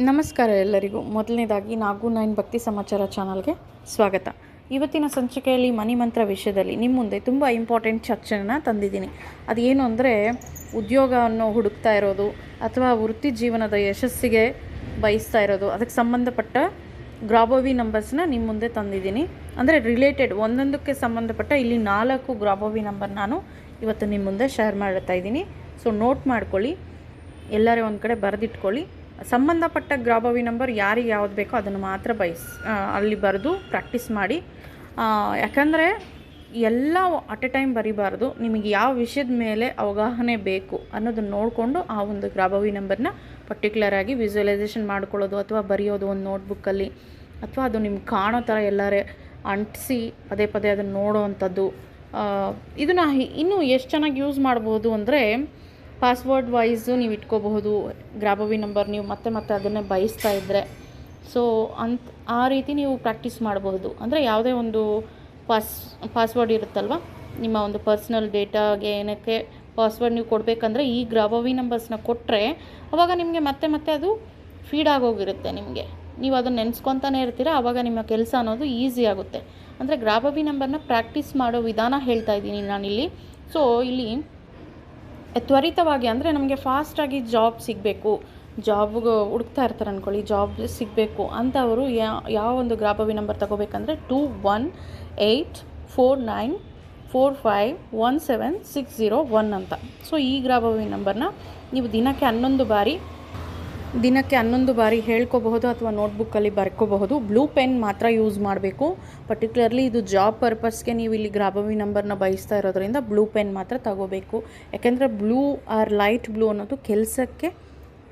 ನಮಸ್ಕಾರ ಎಲ್ಲರಿಗೂ. ಮೊದಲನೇದಾಗಿ ನಾಗು ನೈನ್ ಭಕ್ತಿ ಸಮಾಚಾರ ಚಾನಲ್ಗೆ ಸ್ವಾಗತ. ಇವತ್ತಿನ ಸಂಚಿಕೆಯಲ್ಲಿ ಮನಿ ಮಂತ್ರ ವಿಷಯದಲ್ಲಿ ನಿಮ್ಮ ಮುಂದೆ ತುಂಬ ಇಂಪಾರ್ಟೆಂಟ್ ಚರ್ಚೆನ ತಂದಿದ್ದೀನಿ. ಅದೇನು ಅಂದರೆ ಉದ್ಯೋಗವನ್ನು ಹುಡುಕ್ತಾ ಇರೋದು ಅಥವಾ ವೃತ್ತಿ ಜೀವನದ ಯಶಸ್ಸಿಗೆ ಬಯಸ್ತಾ ಇರೋದು, ಅದಕ್ಕೆ ಸಂಬಂಧಪಟ್ಟ ಗ್ರಾಬೋವಿ ನಂಬರ್ಸ್ನ ನಿಮ್ಮ ಮುಂದೆ ತಂದಿದ್ದೀನಿ. ಅಂದರೆ ರಿಲೇಟೆಡ್ ಒಂದೊಂದಕ್ಕೆ ಸಂಬಂಧಪಟ್ಟ ಇಲ್ಲಿ ನಾಲ್ಕು ಗ್ರಾಬೋವಿ ನಂಬರ್ ನಾನು ಇವತ್ತು ನಿಮ್ಮ ಮುಂದೆ ಶೇರ್ ಮಾಡ್ತಾ ಇದ್ದೀನಿ. ಸೊ ನೋಟ್ ಮಾಡ್ಕೊಳ್ಳಿ. ಎಲ್ಲರೇ ಒಂದು ಕಡೆ ಬರೆದಿಟ್ಕೊಳ್ಳಿ. ಸಂಬಂಧಪಟ್ಟ ಗ್ರಾಬವಿ ನಂಬರ್ ಯಾರಿಗೆ ಯಾವ್ದು ಬೇಕೋ ಅದನ್ನು ಮಾತ್ರ ಬಯಸ್ ಅಲ್ಲಿ ಬರೆದು ಪ್ರಾಕ್ಟೀಸ್ ಮಾಡಿ. ಯಾಕಂದರೆ ಎಲ್ಲ ಅಟ್ ಎ ಟೈಮ್ ಬರಿಬಾರ್ದು, ನಿಮಗೆ ಯಾವ ವಿಷಯದ ಮೇಲೆ ಅವಗಾಹನೆ ಬೇಕು ಅನ್ನೋದನ್ನು ನೋಡಿಕೊಂಡು ಆ ಒಂದು ಗ್ರಾಬವಿ ನಂಬರ್ನ ಪರ್ಟಿಕ್ಯುಲರ್ ಆಗಿ ವಿಜುವಲೈಸೇಷನ್ ಮಾಡ್ಕೊಳ್ಳೋದು ಅಥವಾ ಬರೆಯೋದು ಒಂದು ನೋಟ್ಬುಕ್ಕಲ್ಲಿ ಅಥವಾ ಅದು ನಿಮ್ಗೆ ಕಾಣೋ ಥರ ಎಲ್ಲರೇ ಅಂಟಿಸಿ ಪದೇ ಪದೇ ಅದನ್ನು ನೋಡೋ ಅಂಥದ್ದು. ಇದನ್ನು ಇನ್ನೂ ಎಷ್ಟು ಚೆನ್ನಾಗಿ ಯೂಸ್ ಮಾಡ್ಬೋದು ಅಂದರೆ ಪಾಸ್ವರ್ಡ್ ವೈಸು ನೀವು ಇಟ್ಕೋಬಹುದು ಗ್ರಾಬವಿ ನಂಬರ್ ನೀವು ಮತ್ತೆ ಮತ್ತೆ ಅದನ್ನೇ ಬಯಸ್ತಾ ಇದ್ದರೆ ಸೊ ಅಂತ, ಆ ರೀತಿ ನೀವು ಪ್ರಾಕ್ಟೀಸ್ ಮಾಡಬಹುದು. ಅಂದರೆ ಯಾವುದೇ ಒಂದು ಪಾಸ್ ಪಾಸ್ವರ್ಡ್ ಇರುತ್ತಲ್ವ? ನಿಮ್ಮ ಒಂದು ಪರ್ಸ್ನಲ್ ಡೇಟಾಗೆ ಏನಕ್ಕೆ ಪಾಸ್ವರ್ಡ್ ನೀವು ಕೊಡಬೇಕಂದ್ರೆ ಈ ಗ್ರಾಬವಿ ನಂಬರ್ಸ್ನ ಕೊಟ್ಟರೆ ಅವಾಗ ನಿಮಗೆ ಮತ್ತೆ ಮತ್ತೆ ಅದು ಫೀಡ್ ಆಗೋಗಿರುತ್ತೆ ನಿಮಗೆ. ನೀವು ಅದನ್ನು ನೆನೆಸ್ಕೊತಾನೆ ಇರ್ತೀರ ಆವಾಗ ನಿಮ್ಮ ಕೆಲಸ ಅನ್ನೋದು ಈಸಿ ಆಗುತ್ತೆ. ಅಂದರೆ ಗ್ರಾಬವಿ ನಂಬರ್ನ ಪ್ರಾಕ್ಟೀಸ್ ಮಾಡೋ ವಿಧಾನ ಹೇಳ್ತಾ ಇದ್ದೀನಿ ನಾನಿಲ್ಲಿ. ಸೊ ಇಲ್ಲಿ ತ್ವರಿತವಾಗಿ ಅಂದರೆ ನಮಗೆ ಫಾಸ್ಟಾಗಿ ಜಾಬ್ ಸಿಗಬೇಕು. ಜಾಬ್ ಹುಡುಕ್ತಾ ಇರ್ತಾರೆ ಅಂದ್ಕೊಳ್ಳಿ ಜಾಬ್ ಸಿಗಬೇಕು ಅಂಥವರು ಯಾವ ಒಂದು Grabovoi number ತಗೋಬೇಕಂದ್ರೆ two one eight four nine four five one seven six zero one ಅಂತ. ಸೊ ಈ ಗ್ರಾಬವಿ ನಂಬರ್ನ ನೀವು ದಿನಕ್ಕೆ ಹನ್ನೊಂದು ಬಾರಿ ದಿನಕ್ಕೆ ಹನ್ನೊಂದು ಬಾರಿ ಹೇಳ್ಕೋಬಹುದು ಅಥವಾ ನೋಟ್ಬುಕ್ಕಲ್ಲಿ ಬರ್ಕೋಬಹುದು. ಬ್ಲೂ ಪೆನ್ ಮಾತ್ರ ಯೂಸ್ ಮಾಡಬೇಕು. ಪರ್ಟಿಕ್ಯುಲರ್ಲಿ ಇದು ಜಾಬ್ ಪರ್ಪಸ್ಗೆ ನೀವು ಇಲ್ಲಿ ಗ್ರಾಬವಿ ನಂಬರ್ನ ಬಯಸ್ತಾ ಇರೋದ್ರಿಂದ ಬ್ಲೂ ಪೆನ್ ಮಾತ್ರ ತಗೋಬೇಕು. ಯಾಕೆಂದರೆ ಬ್ಲೂ ಆರ್ ಲೈಟ್ ಬ್ಲೂ ಅನ್ನೋದು ಕೆಲಸಕ್ಕೆ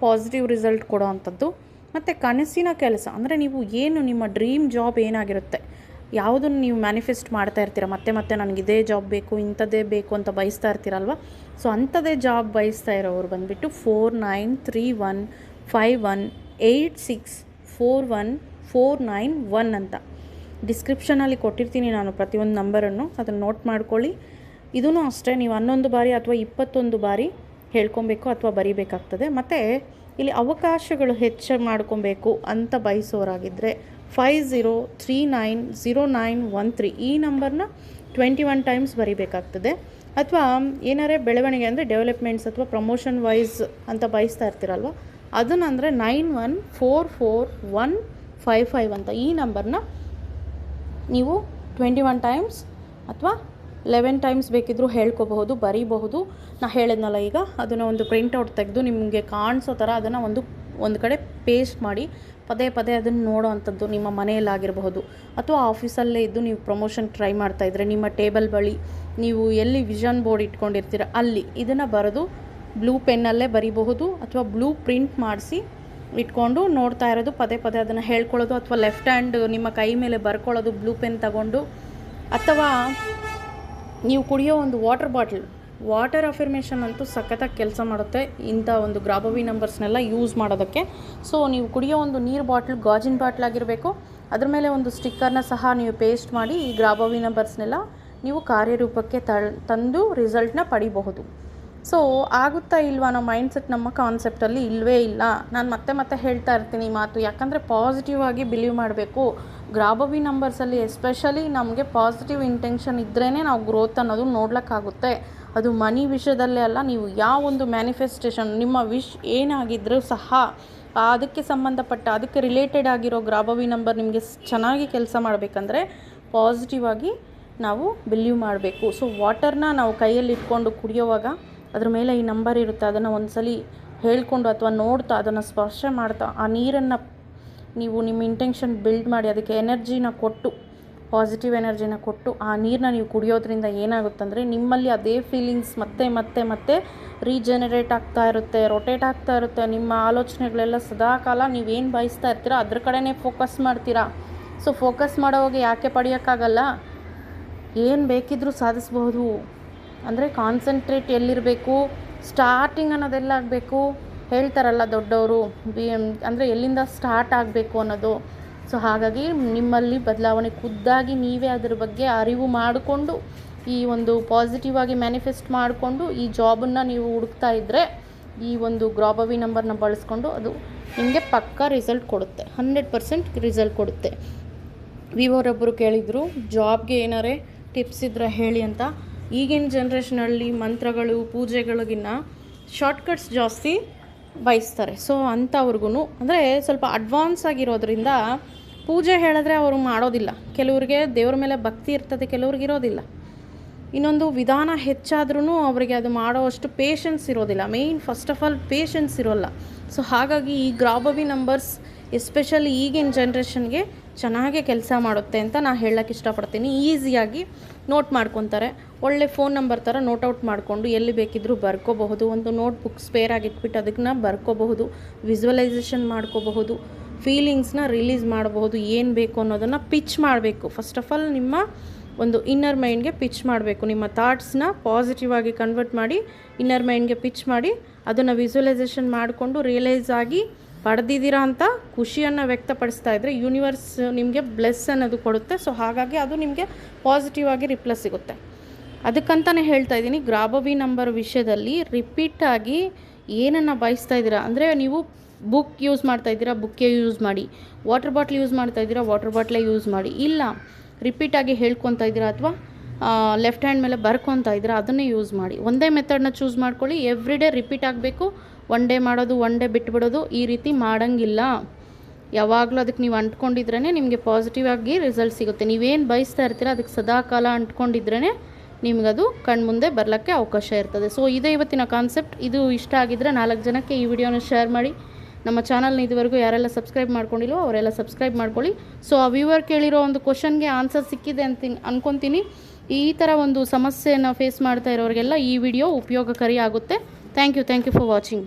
ಪಾಸಿಟಿವ್ ರಿಸಲ್ಟ್ ಕೊಡೋ ಅಂಥದ್ದು. ಮತ್ತು ಕನಸಿನ ಕೆಲಸ, ಅಂದರೆ ನೀವು ಏನು ನಿಮ್ಮ ಡ್ರೀಮ್ ಜಾಬ್ ಏನಾಗಿರುತ್ತೆ, ಯಾವುದನ್ನು ನೀವು ಮ್ಯಾನಿಫೆಸ್ಟ್ ಮಾಡ್ತಾ ಇರ್ತೀರ, ಮತ್ತೆ ಮತ್ತೆ ನನಗೆ ಇದೇ ಜಾಬ್ ಬೇಕು, ಇಂಥದ್ದೇ ಬೇಕು ಅಂತ ಬಯಸ್ತಾ ಇರ್ತೀರಲ್ವ? ಸೊ ಅಂಥದ್ದೇ ಜಾಬ್ ಬಯಸ್ತಾ ಇರೋರು ಬಂದುಬಿಟ್ಟು four nine three one five one eight six four one four nine one ಅಂತ. ಡಿಸ್ಕ್ರಿಪ್ಷನಲ್ಲಿ ಕೊಟ್ಟಿರ್ತೀನಿ ನಾನು ಪ್ರತಿಯೊಂದು ನಂಬರನ್ನು. ಅದನ್ನು ನೋಟ್ ಮಾಡ್ಕೊಳ್ಳಿ. ಇದೂ ಅಷ್ಟೇ, ನೀವು ಹನ್ನೊಂದು ಬಾರಿ ಅಥವಾ ಇಪ್ಪತ್ತೊಂದು ಬಾರಿ ಹೇಳ್ಕೊಬೇಕು ಅಥವಾ ಬರೀಬೇಕಾಗ್ತದೆ. ಮತ್ತು ಇಲ್ಲಿ ಅವಕಾಶಗಳು ಹೆಚ್ಚು ಮಾಡ್ಕೊಬೇಕು ಅಂತ ಬಯಸೋರಾಗಿದ್ದರೆ five zero three nine zero nine one three ಈ ನಂಬರ್ನ ಟ್ವೆಂಟಿ ಒನ್ ಟೈಮ್ಸ್ ಬರೀಬೇಕಾಗ್ತದೆ. ಅಥವಾ ಏನಾರೇ ಬೆಳವಣಿಗೆ ಅಂದರೆ ಡೆವಲಪ್ಮೆಂಟ್ಸ್ ಅಥವಾ ಪ್ರಮೋಷನ್ ವೈಸ್ ಅಂತ ಬಯಸ್ತಾ ಇರ್ತೀರಲ್ವ ಅದನ್ನು ಅಂದರೆ nine one four four one five five ಅಂತ ಈ ನಂಬರ್ನ ನೀವು ಟ್ವೆಂಟಿ ಒನ್ ಟೈಮ್ಸ್ ಅಥವಾ ಲೆವೆನ್ ಟೈಮ್ಸ್ ಬೇಕಿದ್ದರೂ ಹೇಳ್ಕೋಬಹುದು, ಬರೀಬಹುದು. ನಾ ಹೇಳಿದ್ನಲ್ಲ ಈಗ, ಅದನ್ನು ಒಂದು ಪ್ರಿಂಟೌಟ್ ತೆಗೆದು ನಿಮಗೆ ಕಾಣಿಸೋ ಥರ ಅದನ್ನು ಒಂದು ಒಂದು ಕಡೆ ಪೇಸ್ಟ್ ಮಾಡಿ, ಪದೇ ಪದೇ ಅದನ್ನು ನೋಡೋ ಅಂಥದ್ದು ನಿಮ್ಮ ಮನೆಯಲ್ಲಾಗಿರಬಹುದು ಅಥವಾ ಆಫೀಸಲ್ಲೇ ಇದ್ದು ನೀವು ಪ್ರಮೋಷನ್ ಟ್ರೈ ಮಾಡ್ತಾ ಇದ್ದರೆ ನಿಮ್ಮ ಟೇಬಲ್ ಬಳಿ ನೀವು ಎಲ್ಲಿ ವಿಷನ್ ಬೋರ್ಡ್ ಇಟ್ಕೊಂಡಿರ್ತೀರ, ಅಲ್ಲಿ ಇದನ್ನು ಬರೆದು ಬ್ಲೂ ಪೆನ್ನಲ್ಲೇ ಬರಿಬಹುದು ಅಥವಾ ಬ್ಲೂ ಪ್ರಿಂಟ್ ಮಾಡಿಸಿ ಇಟ್ಕೊಂಡು ನೋಡ್ತಾ ಇರೋದು, ಪದೇ ಪದೇ ಅದನ್ನು ಹೇಳ್ಕೊಳ್ಳೋದು ಅಥವಾ ಲೆಫ್ಟ್ ಹ್ಯಾಂಡ್ ನಿಮ್ಮ ಕೈ ಮೇಲೆ ಬರ್ಕೊಳ್ಳೋದು ಬ್ಲೂ ಪೆನ್ ತಗೊಂಡು. ಅಥವಾ ನೀವು ಕುಡಿಯೋ ಒಂದು ವಾಟರ್ ಬಾಟ್ಲ್, ವಾಟರ್ ಅಫಿರ್ಮೇಷನ್ ಅಂತೂ ಸಖತ್ತಾಗಿ ಕೆಲಸ ಮಾಡುತ್ತೆ ಇಂಥ ಒಂದು ಗ್ರಾಬವಿ ನಂಬರ್ಸ್ನೆಲ್ಲ ಯೂಸ್ ಮಾಡೋದಕ್ಕೆ. ಸೊ, ನೀವು ಕುಡಿಯೋ ಒಂದು ನೀರು ಬಾಟ್ಲ್, ಗಾಜಿನ ಬಾಟ್ಲ್ ಆಗಿರಬೇಕು, ಅದ್ರ ಮೇಲೆ ಒಂದು ಸ್ಟಿಕ್ಕರ್ನ ಸಹ ನೀವು ಪೇಸ್ಟ್ ಮಾಡಿ ಈ ಗ್ರಾಬವಿ ನಂಬರ್ಸ್ನೆಲ್ಲ ನೀವು ಕಾರ್ಯರೂಪಕ್ಕೆ ತಂದು ರಿಸಲ್ಟ್ನ ಪಡಿಬಹುದು. ಸೊ ಆಗುತ್ತಾ ಇಲ್ವಾ ನಮ್ಮ ಮೈಂಡ್ಸೆಟ್ ನಮ್ಮ ಕಾನ್ಸೆಪ್ಟಲ್ಲಿ ಇಲ್ಲವೇ ಇಲ್ಲ. ನಾನು ಮತ್ತೆ ಮತ್ತೆ ಹೇಳ್ತಾ ಇರ್ತೀನಿ ಈ ಮಾತು. ಯಾಕಂದರೆ ಪಾಸಿಟಿವ್ ಆಗಿ ಬಿಲೀವ್ ಮಾಡಬೇಕು. ಗ್ರಾಬವಿ ನಂಬರ್ಸಲ್ಲಿ ಎಸ್ಪೆಷಲಿ ನಮಗೆ ಪಾಸಿಟಿವ್ ಇಂಟೆನ್ಷನ್ ಇದ್ರೇ ನಾವು ಗ್ರೋತ್ ಅನ್ನೋದು ನೋಡ್ಲಿಕ್ಕಾಗುತ್ತೆ. ಅದು ಮನಿ ವಿಷಯದಲ್ಲೇ ಅಲ್ಲ, ನೀವು ಯಾವ ಒಂದು ಮ್ಯಾನಿಫೆಸ್ಟೇಷನ್ ನಿಮ್ಮ ವಿಶ್ ಏನಾಗಿದ್ರೂ ಸಹ ಅದಕ್ಕೆ ಸಂಬಂಧಪಟ್ಟ, ಅದಕ್ಕೆ ರಿಲೇಟೆಡ್ ಆಗಿರೋ ಗ್ರಾಬವಿ ನಂಬರ್ ನಿಮಗೆ ಚೆನ್ನಾಗಿ ಕೆಲಸ ಮಾಡಬೇಕಂದ್ರೆ ಪಾಸಿಟಿವ್ ಆಗಿ ನಾವು ಬಿಲೀವ್ ಮಾಡಬೇಕು. ಸೊ ವಾಟರ್ನ ನಾವು ಕೈಯಲ್ಲಿ ಇಟ್ಕೊಂಡು ಕುಡಿಯೋವಾಗ ಅದ್ರ ಮೇಲೆ ಈ ನಂಬರ್ ಇರುತ್ತೆ, ಅದನ್ನು ಒಂದ್ಸಲಿ ಹೇಳ್ಕೊಂಡು ಅಥವಾ ನೋಡ್ತಾ ಅದನ್ನು ಸ್ಪರ್ಶ ಮಾಡ್ತಾ, ಆ ನೀರನ್ನು ನೀವು ನಿಮ್ಮ ಇಂಟೆನ್ಷನ್ ಬಿಲ್ಡ್ ಮಾಡಿ, ಅದಕ್ಕೆ ಎನರ್ಜಿನ ಕೊಟ್ಟು ಪಾಸಿಟಿವ್ ಎನರ್ಜಿನ ಕೊಟ್ಟು ಆ ನೀರನ್ನ ನೀವು ಕುಡಿಯೋದ್ರಿಂದ ಏನಾಗುತ್ತಂದರೆ ನಿಮ್ಮಲ್ಲಿ ಅದೇ ಫೀಲಿಂಗ್ಸ್ ಮತ್ತೆ ಮತ್ತೆ ಮತ್ತೆ ರೀಜನರೇಟ್ ಆಗ್ತಾ ಇರುತ್ತೆ ರೊಟೇಟ್ ಆಗ್ತಾ ಇರುತ್ತೆ. ನಿಮ್ಮ ಆಲೋಚನೆಗಳೆಲ್ಲ ಸದಾಕಾಲ ನೀವೇನು ಬಯಸ್ತಾ ಇರ್ತೀರ ಅದ್ರ ಕಡೆನೇ ಫೋಕಸ್ ಮಾಡ್ತೀರಾ. ಸೊ ಫೋಕಸ್ ಮಾಡೋವಾಗ ಯಾಕೆ ಪಡೆಯೋಕ್ಕಾಗಲ್ಲ? ಏನು ಬೇಕಿದ್ರೂ ಸಾಧಿಸ್ಬಹುದು. ಅಂದರೆ ಕಾನ್ಸಂಟ್ರೇಟ್ ಎಲ್ಲಿರಬೇಕು? ಸ್ಟಾರ್ಟಿಂಗ್ ಅನ್ನೋದೆಲ್ಲ ಆಗಬೇಕು. ಹೇಳ್ತಾರಲ್ಲ ದೊಡ್ಡವರು, ಬಿ ಅಂದರೆ ಎಲ್ಲಿಂದ ಸ್ಟಾರ್ಟ್ ಆಗಬೇಕು ಅನ್ನೋದು. ಸೊ ಹಾಗಾಗಿ ನಿಮ್ಮಲ್ಲಿ ಬದಲಾವಣೆ ಖುದ್ದಾಗಿ ನೀವೇ ಅದ್ರ ಬಗ್ಗೆ ಅರಿವು ಮಾಡಿಕೊಂಡು, ಈ ಒಂದು ಪಾಸಿಟಿವ್ ಆಗಿ ಮ್ಯಾನಿಫೆಸ್ಟ್ ಮಾಡಿಕೊಂಡು, ಈ ಜಾಬನ್ನು ನೀವು ಹುಡುಕ್ತಾ ಇದ್ದರೆ ಈ ಒಂದು ಗ್ರಾಬವಿ ನಂಬರ್ನ ಬಳಸ್ಕೊಂಡು ಅದು ನಿಮಗೆ ಪಕ್ಕಾ ರಿಸಲ್ಟ್ ಕೊಡುತ್ತೆ. ಹಂಡ್ರೆಡ್ ಪರ್ಸೆಂಟ್ ರಿಸಲ್ಟ್ ಕೊಡುತ್ತೆ. ವಿವೋರೊಬ್ಬರು ಕೇಳಿದರು ಜಾಬ್ಗೆ ಏನಾರೇ ಟಿಪ್ಸ್ ಇದ್ರೆ ಹೇಳಿ ಅಂತ. ಈಗಿನ ಜನ್ರೇಷನಲ್ಲಿ ಮಂತ್ರಗಳು, ಪೂಜೆಗಳಿಗಿನ್ನ ಶಾರ್ಟ್ಕಟ್ಸ್ ಜಾಸ್ತಿ ಬಯಸ್ತಾರೆ. ಸೊ ಅಂಥವ್ರಿಗೂ ಅಂದರೆ ಸ್ವಲ್ಪ ಅಡ್ವಾನ್ಸ್ ಆಗಿರೋದ್ರಿಂದ ಪೂಜೆ ಹೇಳಿದ್ರೆ ಅವರು ಮಾಡೋದಿಲ್ಲ. ಕೆಲವ್ರಿಗೆ ದೇವ್ರ ಮೇಲೆ ಭಕ್ತಿ ಇರ್ತದೆ, ಕೆಲವ್ರಿಗೆ ಇರೋದಿಲ್ಲ. ಇನ್ನೊಂದು ವಿಧಾನ ಹೆಚ್ಚಾದ್ರೂ ಅವರಿಗೆ ಅದು ಮಾಡೋ ಅಷ್ಟು ಪೇಷನ್ಸ್ ಇರೋದಿಲ್ಲ. Main first of all patience ಇರೋಲ್ಲ. ಸೊ ಹಾಗಾಗಿ ಈ ಗ್ರಾಬಬಿ ನಂಬರ್ಸ್ ಎಸ್ಪೆಷಲಿ ಈಗಿನ ಜನ್ರೇಷನ್ಗೆ ಚೆನ್ನಾಗೇ ಕೆಲಸ ಮಾಡುತ್ತೆ ಅಂತ ನಾನು ಹೇಳಕ್ಕೆ ಇಷ್ಟಪಡ್ತೀನಿ. ಈಸಿಯಾಗಿ ನೋಟ್ ಮಾಡ್ಕೊತಾರೆ. ಒಳ್ಳೆ ಫೋನ್ ನಂಬರ್ ಥರ ನೋಟ್ ಔಟ್ ಮಾಡಿಕೊಂಡು ಎಲ್ಲಿ ಬೇಕಿದ್ದರೂ ಬರ್ಕೋಬಹುದು. ಒಂದು ನೋಟ್ ಬುಕ್ ಸ್ಪೇರ್ ಆಗಿಟ್ಬಿಟ್ಟು ಅದನ್ನ ಬರ್ಕೋಬಹುದು, ವಿಜುವಲೈಸೇಷನ್ ಮಾಡ್ಕೋಬಹುದು, ಫೀಲಿಂಗ್ಸ್ನ ರಿಲೀಸ್ ಮಾಡಬಹುದು, ಏನು ಬೇಕು ಅನ್ನೋದನ್ನು ಪಿಚ್ ಮಾಡಬೇಕು. ಫಸ್ಟ್ ಆಫ್ ಆಲ್ ನಿಮ್ಮ ಒಂದು ಇನ್ನರ್ ಮೈಂಡ್ಗೆ ಪಿಚ್ ಮಾಡಬೇಕು. ನಿಮ್ಮ ಥಾಟ್ಸ್ನ ಪಾಸಿಟಿವ್ ಆಗಿ ಕನ್ವರ್ಟ್ ಮಾಡಿ ಇನ್ನರ್ ಮೈಂಡ್ಗೆ ಪಿಚ್ ಮಾಡಿ ಅದನ್ನು ವಿಜುವಲೈಸೇಷನ್ ಮಾಡಿಕೊಂಡು ರಿಯಲೈಸ್ ಆಗಿ ಪಡೆದಿದ್ದೀರಾ ಅಂತ ಖುಷಿಯನ್ನು ವ್ಯಕ್ತಪಡಿಸ್ತಾ ಇದ್ದರೆ ಯೂನಿವರ್ಸ್ ನಿಮಗೆ ಬ್ಲೆಸ್ ಅನ್ನೋದು ಕೊಡುತ್ತೆ. ಸೊ ಹಾಗಾಗಿ ಅದು ನಿಮಗೆ ಪಾಸಿಟಿವ್ ಆಗಿ ರಿಪ್ಲಸ್ ಸಿಗುತ್ತೆ. ಅದಕ್ಕಂತಲೇ ಹೇಳ್ತಾ ಇದ್ದೀನಿ, ಗ್ರಾಬವಿ ನಂಬರ್ ವಿಷಯದಲ್ಲಿ ರಿಪೀಟಾಗಿ ಏನನ್ನು ಬಯಸ್ತಾ ಇದ್ದೀರಾ? ಅಂದರೆ ನೀವು ಬುಕ್ ಯೂಸ್ ಮಾಡ್ತಾ ಇದ್ದೀರಾ ಬುಕ್ಕೇ ಯೂಸ್ ಮಾಡಿ. ವಾಟರ್ ಬಾಟ್ಲ್ ಯೂಸ್ ಮಾಡ್ತಾ ಇದ್ದೀರಾ ವಾಟರ್ ಬಾಟ್ಲೇ ಯೂಸ್ ಮಾಡಿ. ಇಲ್ಲ ರಿಪೀಟಾಗಿ ಹೇಳ್ಕೊತಾ ಇದ್ದೀರಾ ಅಥವಾ ಲೆಫ್ಟ್ ಹ್ಯಾಂಡ್ ಮೇಲೆ ಬರ್ಕೊತಾ ಇದ್ದೀರಾ, ಅದನ್ನೇ ಯೂಸ್ ಮಾಡಿ. ಒಂದೇ ಮೆಥಡ್ನ ಚೂಸ್ ಮಾಡ್ಕೊಳ್ಳಿ. ಎವ್ರಿ ಡೇ ರಿಪೀಟ್ ಆಗಬೇಕು. ಒನ್ ಡೇ ಮಾಡೋದು ಒನ್ ಡೇ ಬಿಟ್ಬಿಡೋದು ಈ ರೀತಿ ಮಾಡೋಂಗಿಲ್ಲ. ಯಾವಾಗಲೂ ಅದಕ್ಕೆ ನೀವು ಅಂಟ್ಕೊಂಡಿದ್ರೇ ನಿಮಗೆ ಪಾಸಿಟಿವ್ ಆಗಿ ರಿಸಲ್ಟ್ ಸಿಗುತ್ತೆ. ನೀವೇನು ಬಯಸ್ತಾ ಇರ್ತೀರ, ಅದಕ್ಕೆ ಸದಾಕಾಲ ಅಂಟ್ಕೊಂಡಿದ್ರೇ ನಿಮಗದು ಕಣ್ಮುಂದೆ ಬರಲಿಕ್ಕೆ ಅವಕಾಶ ಇರ್ತದೆ. ಸೊ ಇದೇ ಇವತ್ತಿನ ಕಾನ್ಸೆಪ್ಟ್ ಇದು ಇಷ್ಟ ಆಗಿದ್ದರೆ ನಾಲ್ಕು ಜನಕ್ಕೆ ಈ ವಿಡಿಯೋನ ಶೇರ್ ಮಾಡಿ. ನಮ್ಮ ಚಾನಲ್ನ ಇದುವರೆಗೂ ಯಾರೆಲ್ಲ ಸಬ್ಸ್ಕ್ರೈಬ್ ಮಾಡ್ಕೊಂಡಿಲ್ವೋ ಅವರೆಲ್ಲ ಸಬ್ಸ್ಕ್ರೈಬ್ ಮಾಡ್ಕೊಳ್ಳಿ. ಸೊ ಆ ವ್ಯೂವರ್ ಕೇಳಿರೋ ಒಂದು ಕ್ವಶನ್ಗೆ ಆನ್ಸರ್ ಸಿಕ್ಕಿದೆ ಅಂತ ಅನ್ಕೊತೀನಿ. ಈ ಥರ ಒಂದು ಸಮಸ್ಯೆಯನ್ನು ಫೇಸ್ ಮಾಡ್ತಾ ಇರೋರಿಗೆಲ್ಲ ಈ ವಿಡಿಯೋ ಉಪಯೋಗಕಾರಿ ಆಗುತ್ತೆ. Thank you thank you for watching